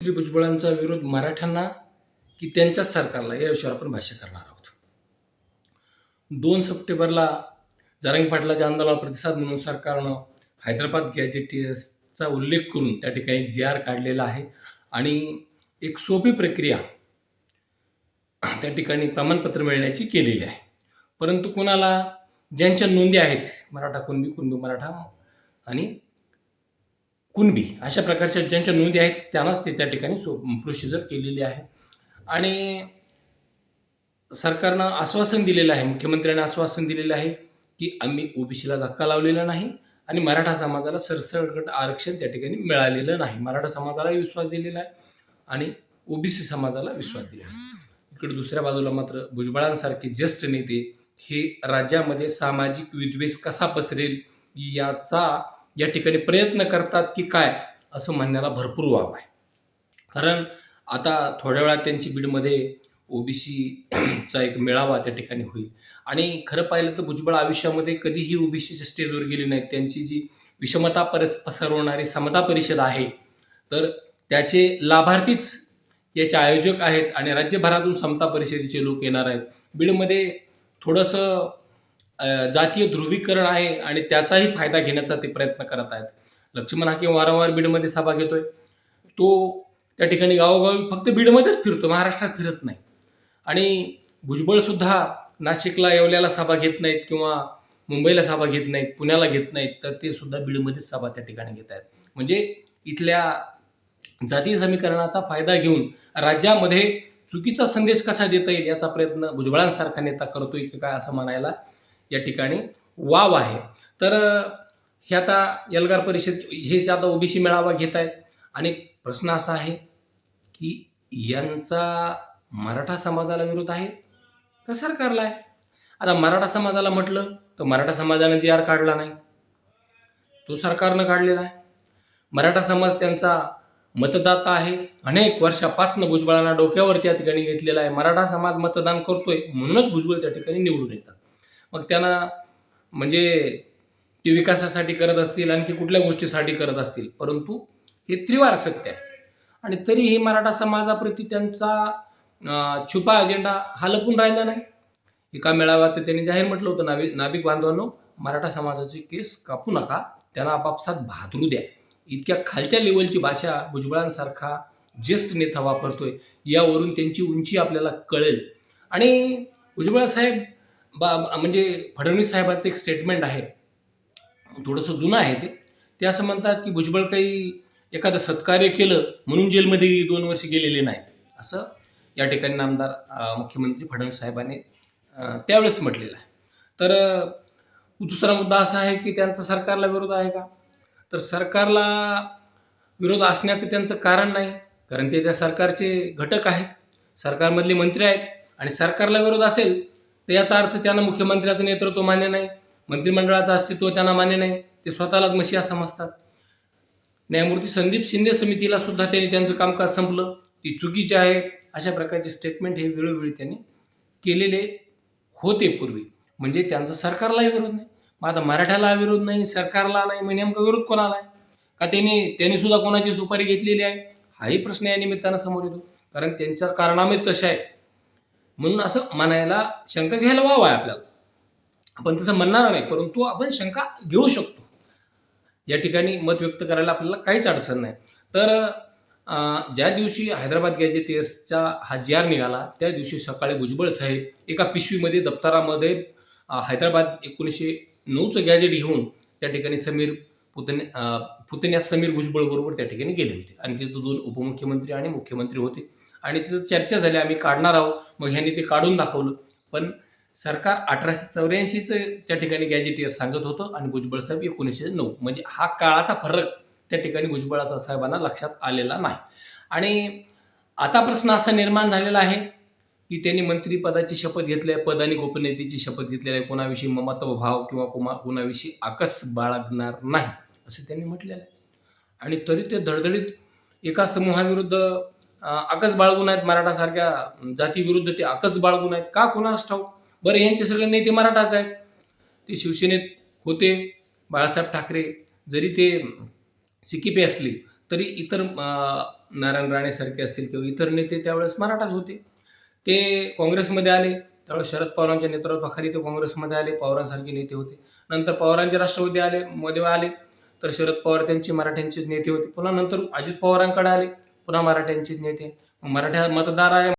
भुजबळांचा विरोध मराठ्यांना की त्यांच्याच सरकारला या विषयावर आपण भाष्य करणार आहोत. दोन सप्टेंबरला जारंगी पाटलाच्या आंदोलनाला प्रतिसाद म्हणून सरकारनं हैदराबाद गॅजेटियर्सचा उल्लेख करून त्या ठिकाणी जी आर काढलेला आहे आणि एक सोपी प्रक्रिया त्या ठिकाणी प्रमाणपत्र मिळण्याची केलेली आहे. परंतु कोणाला ज्यांच्या नोंदी आहेत मराठा कुणबी कुणबी मराठा आणि कुणबी अशा प्रकारच्या ज्यांच्या नोंदी आहेत त्यांनाच ते त्या ठिकाणी सो प्रोसिजर केलेली आहे. आणि सरकारनं आश्वासन दिलेलं आहे मुख्यमंत्र्यांनी आश्वासन दिलेलं आहे की आम्ही ओबीसीला धक्का लावलेला नाही आणि मराठा समाजाला सरसकट आरक्षण त्या ठिकाणी मिळालेलं नाही. मराठा समाजालाही विश्वास दिलेला आहे आणि ओबीसी समाजाला विश्वास दिलेला आहे. इकडे दुसऱ्या बाजूला मात्र भुजबळांसारखे ज्येष्ठ नेते हे राज्यामध्ये सामाजिक विद्वेष कसा पसरेल याचा या ठिकाणी प्रयत्न करतात की काय असं म्हणण्याला भरपूर वाव आहे. कारण आता थोड्या वेळात त्यांची बीडमध्ये ओबीसीचा एक मेळावा त्या ठिकाणी होईल. आणि खरं पाहिलं तर भुजबळ आयुष्यामध्ये कधीही ओबीसीच्या स्टेजवर गेली नाहीत. त्यांची जी विषमता परस पसरवणारी समता परिषद आहे तर त्याचे लाभार्थीच याचे आयोजक आहेत आणि राज्यभरातून समता परिषदेचे लोक येणार आहेत. बीडमध्ये थोडंसं जातीय ध्रुवीकरण आहे आणि त्याचाही फायदा घेण्याचा ते प्रयत्न करत आहेत. लक्ष्मण किंवा वारंवार बीडमध्ये सभा घेतोय. तो त्या ठिकाणी गावोगावी फक्त बीडमध्येच फिरतो महाराष्ट्रात फिरत नाही. आणि भुजबळसुद्धा नाशिकला येवल्याला सभा घेत नाहीत किंवा मुंबईला सभा घेत नाहीत पुण्याला घेत नाहीत तर ते सुद्धा बीडमध्येच सभा त्या ठिकाणी घेत आहेत. म्हणजे इथल्या जातीय समीकरणाचा फायदा घेऊन राज्यामध्ये चुकीचा संदेश कसा देता येईल याचा प्रयत्न भुजबळांसारखा नेता करतोय की काय असं म्हणायला या ठिकाणी वाव आहे. तर हे आता एल्गार परिषद हे जे आता ओबीसी मेळावा घेत आहेत आणि प्रश्न असा आहे की यांचा मराठा समाजाला विरोध आहे? का सरकारला आहे? आता मराठा समाजाला म्हटलं तर मराठा समाजानं जी आर काढला नाही तो सरकारनं काढलेला आहे. मराठा समाज त्यांचा मतदाता आहे. अनेक वर्षापासून भुजबळांना डोक्यावर त्या ठिकाणी घेतलेला आहे. मराठा समाज मतदान करतोय म्हणूनच भुजबळ त्या ठिकाणी निवडून येतात. मग त्यांना म्हणजे ते विकासासाठी करत असतील आणखी कुठल्या गोष्टीसाठी करत असतील. परंतु हे त्रिवार सत्य आहे. आणि तरीही मराठा समाजाप्रती त्यांचा छुपा अजेंडा हा लपून राहिला नाही. एका मेळाव्यात तर त्यांनी जाहीर म्हटलं होतं नावी नाभिक बांधवांनो मराठा समाजाचे केस कापू नका त्यांना आपापसात भादरू द्या. इतक्या खालच्या लेवलची भाषा भुजबळांसारखा ज्येष्ठ नेता वापरतोय यावरून त्यांची उंची आपल्याला कळेल. आणि भुजबळ साहेब बा म्हणजे फडणवीस साहेबांचं एक स्टेटमेंट आहे. थोडंसं जुनं आहे ते. ते असं म्हणतात की भुजबळ काही एखादं सत्कार्य केलं म्हणून जेलमध्ये दोन वर्ष गेलेले नाहीत. असं या ठिकाणी नामदार मुख्यमंत्री फडणवीस साहेबांनी त्यावेळेस म्हटलेलं आहे. तर दुसरा मुद्दा असा आहे की त्यांचा सरकारला विरोध आहे का? तर सरकारला विरोध असण्याचं त्यांचं कारण नाही कारण ते त्या सरकारचे घटक आहेत. सरकारमधले मंत्री आहेत आणि सरकारला विरोध असेल तर याचा अर्थ त्यांना मुख्यमंत्र्याचं नेतृत्व मान्य नाही मंत्रिमंडळाचं अस्तित्व त्यांना मान्य नाही ते स्वतःलाच मशिया समजतात. न्यायमूर्ती संदीप शिंदे समितीला सुद्धा त्यांनी त्यांचं कामकाज संपलं. ती चुकीची आहे अशा प्रकारचे स्टेटमेंट हे वेळोवेळी त्यांनी केलेले होते पूर्वी. म्हणजे त्यांचा सरकारलाही विरोध नाही. मग आता मराठ्याला विरोध नाही सरकारला नाही मग नेमका विरोध कोणाला आहे? का त्यांनी त्यांनी सुद्धा कोणाची सुपारी घेतलेली आहे? हाही प्रश्न या निमित्तानं समोर येतो. कारण त्यांच्या कारणामे तशा आहे म्हणून असं म्हणायला शंका घ्यायला वाव आहे आपल्याला. आपण तसं म्हणणार नाही परंतु आपण शंका घेऊ शकतो. या ठिकाणी मत व्यक्त करायला आपल्याला काहीच अडचण नाही. तर ज्या दिवशी हैदराबाद गॅजेटियर्सचा हा जी आर निघाला त्या दिवशी सकाळी भुजबळ साहेब एका पिशवीमध्ये दप्तरामध्ये हैदराबाद एकोणीसशे नऊचं गॅजेट घेऊन त्या ठिकाणी समीर पुतने पुतण्या समीर भुजबळ बरोबर त्या ठिकाणी गेले होते. आणि तिथं दोन उपमुख्यमंत्री आणि मुख्यमंत्री होते. आणि तिथं चर्चा झाली आम्ही काढणार आहोत. मग ह्यांनी ते काढून दाखवलं. पण सरकार अठराशे चौऱ्याऐंशीचं त्या ठिकाणी गॅजेटियर सांगत होतं आणि भुजबळ साहेब एकोणीसशे नऊ. म्हणजे हा काळाचा फरक त्या ठिकाणी भुजबळाचा साहेबांना लक्षात आलेला नाही. आणि आता प्रश्न असा निर्माण झालेला आहे की त्यांनी मंत्रिपदाची शपथ घेतली आहे पद आणि गोपनीयतेची शपथ घेतलेली आहे. कोणाविषयी ममत्व भाव किंवा कुमा कोणाविषयी आकस बाळगणार नाही असं त्यांनी म्हटलेलं आहे. आणि तरी ते धडधडीत एका समूहाविरुद्ध आकस बाळगून आहेत मराठासारख्या जातीविरुद्ध ते आकस बाळगून आहेत. का कुणास ठाऊ बरं यांचे सगळे नेते मराठाच आहेत. ते शिवसेनेत होते. बाळासाहेब ठाकरे जरी ते सिकिपे असले तरी इतर नारायण राणेसारखे असतील किंवा इतर नेते त्यावेळेस मराठाच होते. ते काँग्रेसमध्ये आले. त्यावेळेस शरद पवारांच्या नेतृत्वाखाली ते काँग्रेसमध्ये आले. पवारांसारखे नेते होते. नंतर पवारांचे राष्ट्रवादी आले मध्ये आले. तर शरद पवार त्यांचे मराठ्यांचेच नेते होते. पुन्हा नंतर अजित पवारांकडे आले. पुन्हा मराठ्यांचीच नेते. मराठा मतदार आहे